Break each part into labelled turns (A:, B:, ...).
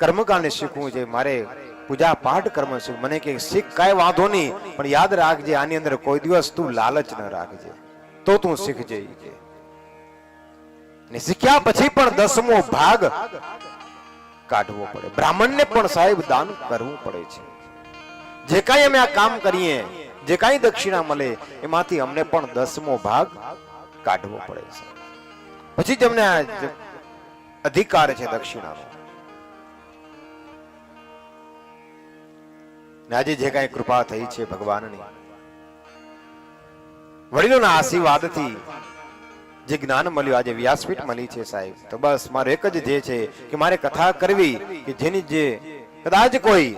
A: કર્મકાંડ શીખવું છે, મારે પૂજા પાઠ કર્મ શીખ મને કે શીખ કાંઈ વાંધો નહીં, પણ યાદ રાખજે, આની અંદર કોઈ દિવસ તું લાલચ ન રાખજે. તો તું શીખજે ને શીખ્યા પછી પણ દસમો ભાગ કાઢવો પડે. બ્રાહ્મણને પણ સાહેબ દાન કરવું પડે છે. જે કાંઈ અમે આ કામ કરીએ, જે કાંઈ દક્ષિણા મળે, એમાંથી અમને પણ દસમો ભાગ કાઢવો પડે છે. પછી જ અમને અધિકાર છે દક્ષિણાનો. ને આજે જે કાંઈ કૃપા થઈ છે ભગવાનની, વડીલોના આશીર્વાદથી જે જ્ઞાન મળ્યું, આજે વ્યાસપીઠ મળી છે સાહેબ. તો બસ, મારો એક જ ધ્યેય છે કે મારે કથા કરવી, કે જેની જે કદાચ કોઈ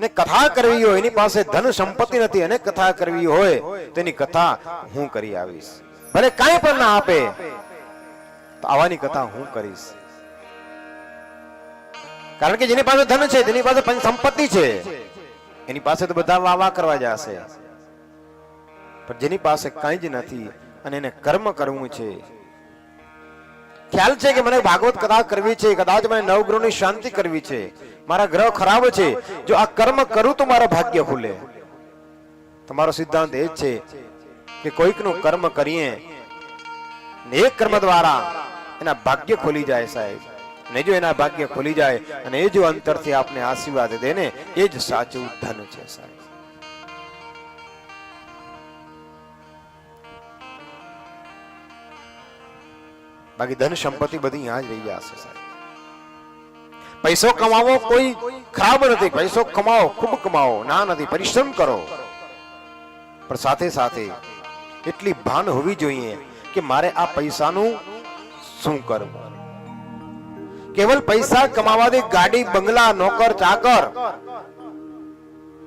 A: ને કથા કરવી હોય, એની પાસે ધન સંપત્તિ નથી, અને કથા કરવી હોય, તેની કથા હું કરી આવીશ. ભલે કાંઈ પણ ના આપે, તો આવાની કથા હું કરીશ. કારણ કે જેની પાસે ધન છે જેની પાસે સંપત્તિ છે. એની પાસે તો બધા વાહ કરવા જશે. પણ જેની પાસે કંઈ જ નથી અને એને કર્મ કરવું છે. ખ્યાલ છે કે મને ભાગવત કથા કરવી છે, કદાચ મને નવગ્રહની શાંતિ કરવી છે. મારા ગ્રહ ખરાબ છે. જો આ કર્મ કરું તો મારા ભાગ્ય ખુલે. તમારો સિદ્ધાંત એ જ છે કે કોઈકનું કર્મ કરીએ ને કર્મ દ્વારા એના ભાગ્ય ખોલી જાય સાહેબ. ને જો એના ભાગ્ય ખુલી જાય અને એ જો અંતરથી આપને આશીર્વાદ દે ને એ જ સાચું ધન છે સાહેબ. બાકી ધન સંપત્તિ બધી અહીંયા જ રહી જશે સાહેબ. પૈસો કમાવો કોઈ ખરાબ નથી, પૈસો કમાવો, ખૂબ કમાવો, ના નથી, પરિશ્રમ કરો. પણ સાથે સાથે એટલી ભાન હોવી જોઈએ કે મારે આ પૈસાનું શું કરવું? કેવલ પૈસા કમાવાથી ગાડી, બંગલા, નોકર, ચાકર.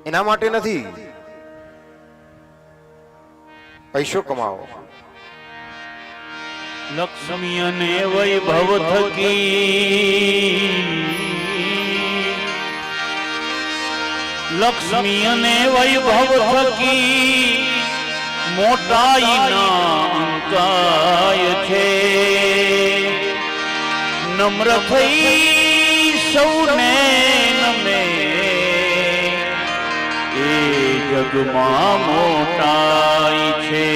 A: એના માટે નથી. પૈસો કમાવો.
B: લક્ષ્મી અને વૈભવ થકી. લક્ષ્મી અને વૈભવ થકી મોટાઈના અંકાય છે. નમ્ર થઈ સૌને નમે. એ જગમાં મોટાઈ છે.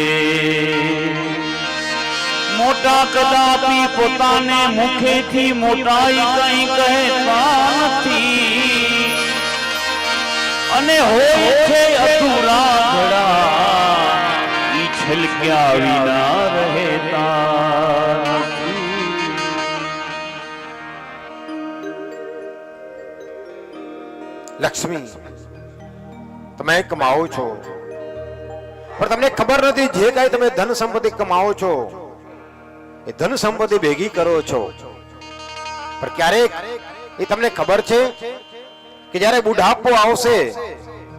B: મોટા કદાપી પોતાને મુખેથી મોટાઈ કઈ કહેતા નથી. અને હોય છે અધૂરા ઘડા. ઈ છલક્યા વિના
A: લક્ષ્મી, તમે કમાવો છો. પણ તમને ખબર નથી, જે કાંઈ તમે ધન સંપત્તિ કમાવો છો, એ ધન સંપત્તિ ભેગી કરો છો. પણ ક્યારેક એ તમને ખબર છે કે જ્યારે બુઢાપો આવશે,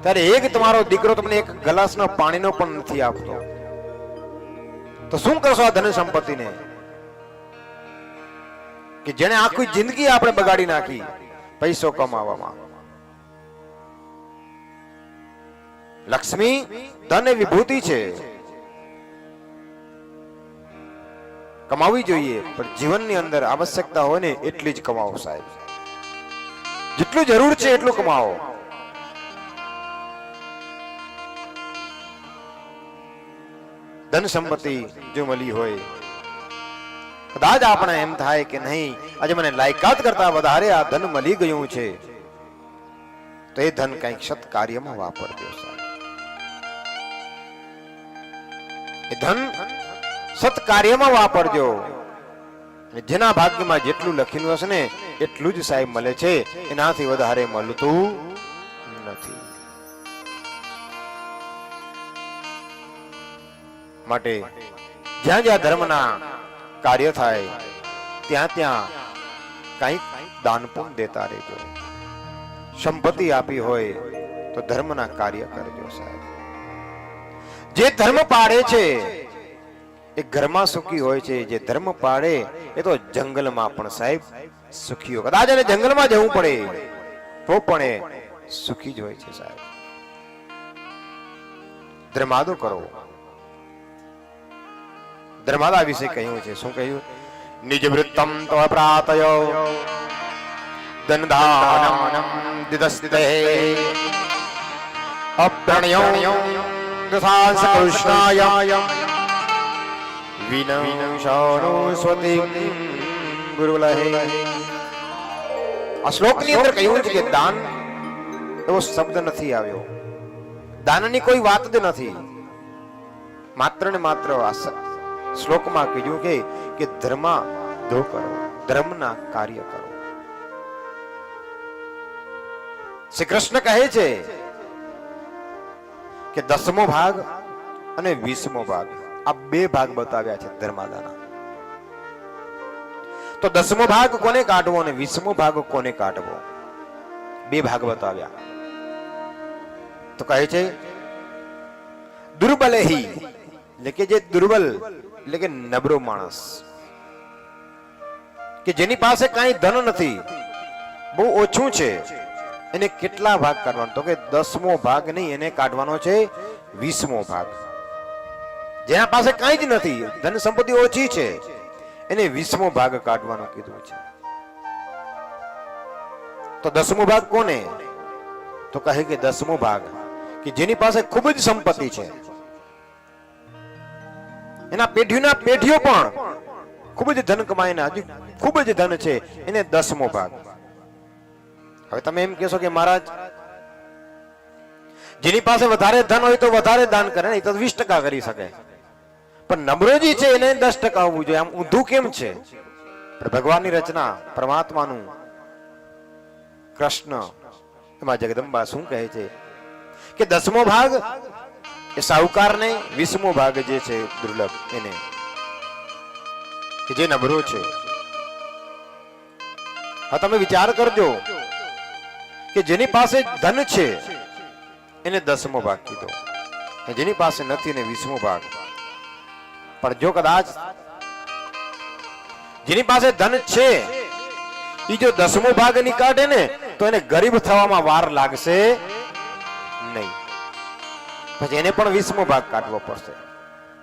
A: ત્યારે એક તમારો દીકરો તમને એક ગ્લાસનો પાણીનો પણ નથી આપતો. તો શું કરશો આ ધન સંપત્તિને? કે જેને આખી જિંદગી આપણે બગાડી નાખી, પૈસો કમાવામાં. લક્ષ્મી ધન વિભૂતિ છે. કમાવી જોઈએ, પણ જીવનની અંદર આવશ્યકતા હોય ને એટલી જ કમાવો સાહેબ. જેટલું જરૂર છે એટલું કમાવો. ધન સંપત્તિ જો મળી હોય, કદાચ આપણે એમ થાય કે નહીં, આજે મને લાયકાત કરતા વધારે આ ધન મળી ગયું છે. તો એ ધન કંઈક સત્કાર્યમાં વાપરજો સાહેબ. ધન સત્કાર્યમાં વાપરજો. જેના ભાગ્યમાં જેટલું લખેલું હશે ને, એટલું જ સાહેબ મળે છે. એનાથી વધારે મળતું નથી. માટે જ્યાં જ્યાં ધર્મના કાર્ય થાય, ત્યાં ત્યાં કંઈક દાન પણ દેતા રહેજો. સંપત્તિ આપી હોય તો ધર્મના કાર્ય કરજો સાહેબ. જે ધર્મ પાડે છે, એ ઘરમાં સુખી હોય છે, જે ધર્મ પાડે એ તો જંગલમાં પણ સાહેબ સુખી હોય. કદાચ એને જંગલમાં જવું પડે, તો પણ એ સુખી જ હોય છે સાહેબ. ધર્માદો કરો. ધર્માદા વિશે કહ્યું છે. શું કહ્યું? નિજ વૃત્તમ તવ પ્રાતયો દનદાનમ દિદસ્તે અપ્રણયો. દશાંસ કૃષ્ણાય વિનશાનો સ્વતિ ગુરુવલહે આ શ્લોકની અંદર કહ્યું છે કે દાન એવો શબ્દ નથી આવ્યો. દાનની કોઈ વાત જ નથી. માત્ર ને માત્ર આ સ- શ્લોકમાં કીધું કે કે ધર્મ ધો કરો ધર્મના કાર્ય કરો. શ્રી કૃષ્ણ કહે છે કે દસમો ભાગ અને વીસમો ભાગ. આ બે ભાગ બતાવ્યા છે ધર્માદાના. તો દસમો ભાગ કોને કાઢવો અને વીસમો ભાગ કોને કાઢવો? બે ભાગ બતાવ્યા. તો કહે છે, દુર્બલ હી. એટલે કે જે દુર્બલ, એટલે કે નબળો માણસ. કે જેની પાસે કાંઈ ધન નથી, બહુ ઓછું છે એને કેટલા ભાગ કાઢવાનો? તો કે દસમો ભાગ નહીં, એને કાઢવાનો છે વીસમો ભાગ. જેના પાસે કાંઈ જ નથી, ધન સંપત્તિ ઓછી છે. એને વીસમો ભાગ કાઢવાનો કીધું છે. તો દસમો ભાગ કોને? તો કહે કે દસમો ભાગ, કે જેની પાસે ખૂબ જ સંપત્તિ છે. એના પેઢીના પેઢીઓ પણ ખૂબ જ ધન કમાઈને, હજી ખૂબ જ ધન છે, એને દસમો ભાગ. હવે તમે એમ કહેશો કે મહારાજ, જેની પાસે વધારે ધન હોય તો વધારે દાન કરે એ તો વીસ ટકા કરી શકે. પણ નમ્રજી છે એને દસ ટકા હોવું જોઈએ. આમ ઊંધું કેમ છે? ભગવાનની રચના, પરમાત્માનું કૃષ્ણ, એમાં જગદંબા શું કહે છે? કે દસમો ભાગ એ સાહુકારને, વીસમો ભાગ જે છે દુર્લભ એને. જે નબળો છે. હા, તમે વિચાર કરજો. કે જેની પાસે ધન છે, એને દસમો ભાગ કીધો. જેની પાસે નથી, એને વીસમો ભાગ. પણ જો કદાચ જેની પાસે ધન છે એ જો દસમો ભાગ નીકાળે ને, તો એને ગરીબ થવામાં વાર લાગશે નહીં. પછી એને પણ વીસમો ભાગ કાઢવો પડશે.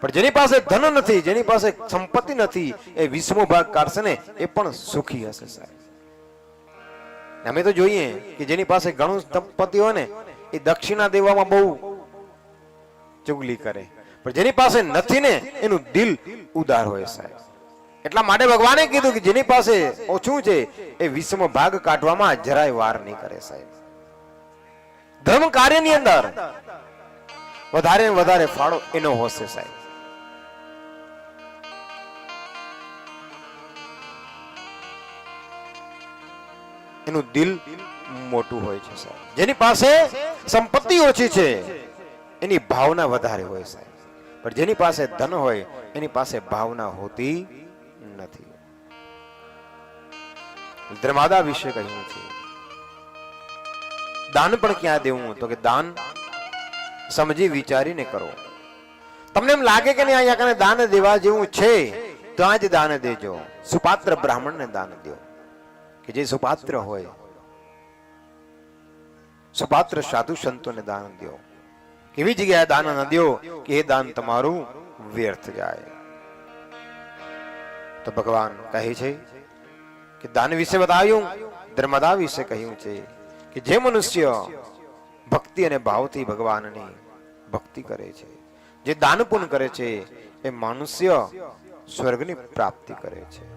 A: પણ જેની પાસે ધન નથી, જેની પાસે સંપત્તિ નથી, એ વીસમો ભાગ કાઢશે ને, એ પણ સુખી હશે સાહેબ. અમે તો જોઈએ કે જેની પાસે ઘણું સંપત્તિ હોય ને, એ દક્ષિણા દેવામાં બહુ ચુગલી કરે. પણ જેની પાસે નથી ને, એનું દિલ ઉદાર હોય સાહેબ. એટલા માટે ભગવાને કીધું કે જેની પાસે ઓછું છે, એ વિશ્વમાં ભાગ કાઢવામાં જરાય વાર નહીં કરે સાહેબ. ધર્મ કાર્યની અંદર વધારે વધારે ફાળો એનો હશે સાહેબ. એનું દિલ મોટું હોય છે, સાહેબ. જેની પાસે સંપત્તિ ઓછી છે, એની ભાવના વધારે હોય, સાહેબ. પણ જેની પાસે ધન હોય, એની પાસે ભાવના હોતી નથી. ધર્માદા વિશે કહ્યું છે. દાન પણ ક્યાં દેવું? તો કે દાન સમજી વિચારીને કરો. તમને એમ લાગે કે નહીં, અહીંયા કને દાન દેવા જેવું છે, તો આ જ દાન દેજો. સુપાત્ર બ્રાહ્મણને દાન દો કે જે સુપાત્ર હોય. સુપાત્ર સાધુ સંતોને દાન દો. કેવી જગ્યાએ દાન ન દો કે એ દાન તમારું વ્યર્થ જાય. તો ભગવાન કહે છે કે દાન વિશે બતાવ્યું, ધર્મદા વિશે કહ્યું છે કે જે મનુષ્ય ભક્તિ અને ભાવથી ભગવાનની ભક્તિ કરે છે, જે દાન પૂર્ણ કરે છે, એ મનુષ્ય સ્વર્ગની પ્રાપ્તિ કરે છે.